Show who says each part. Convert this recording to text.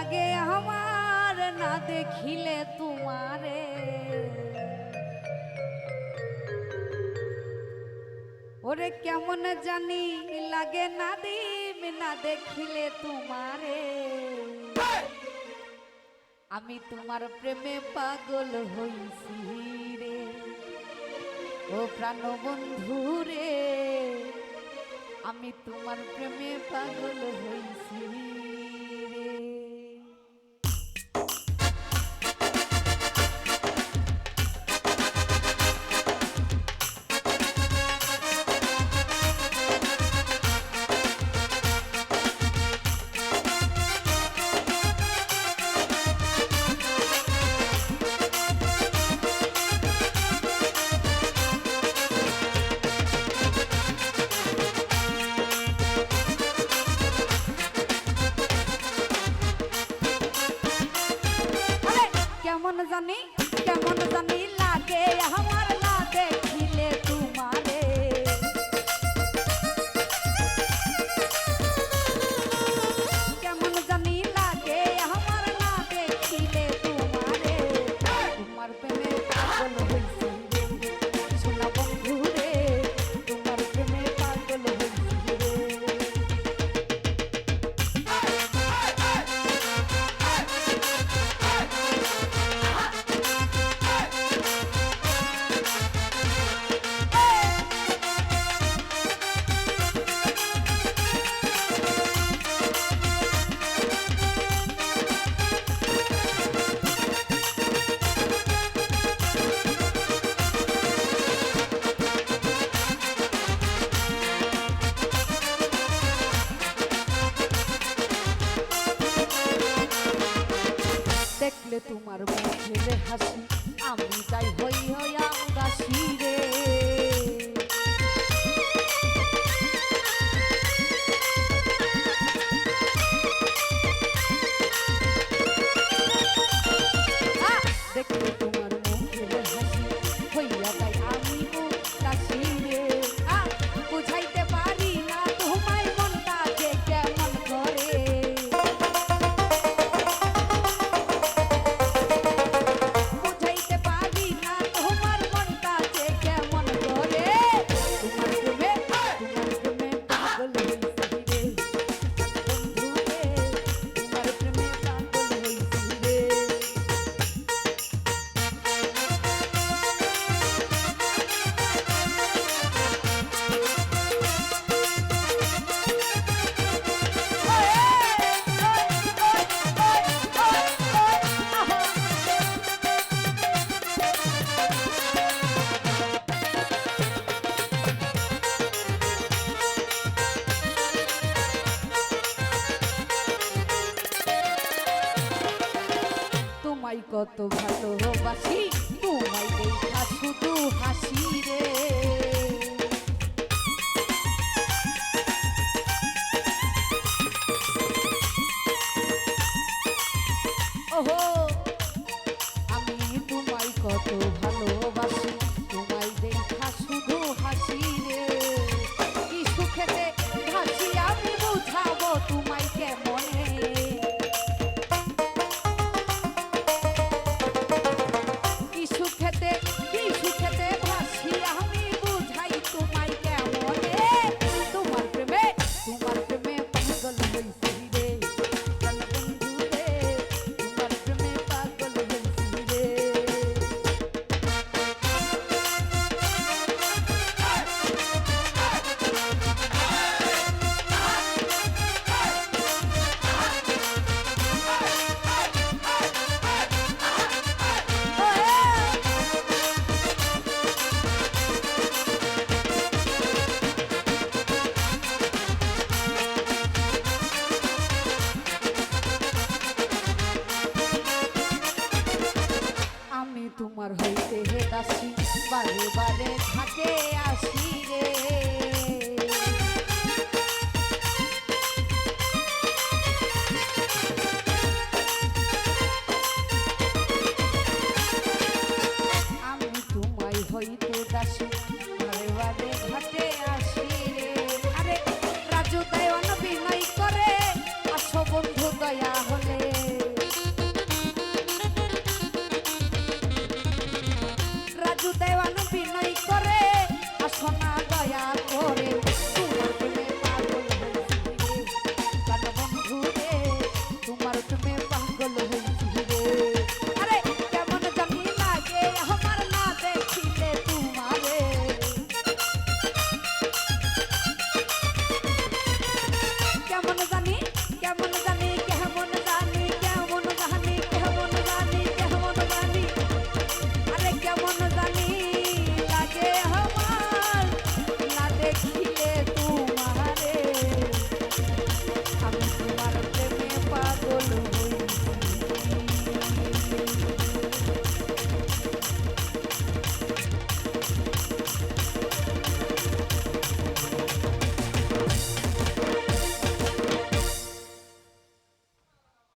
Speaker 1: লাগে আমার না দেখিলে তোমারে। ওরে কেমন জানি লাগে না দিম না দেখিলে তোমারে। আমি তোমার প্রেমে পাগল হইছি রে। ও প্রাণ বন্ধু রে আমি তোমার প্রেমে পাগল হইছি মুখের হাসি আমি তাই হই হই আঙ্গাসি রে। কত ভালোবাসি শুধু হাসি রে। ওহো আমি তোমায় কত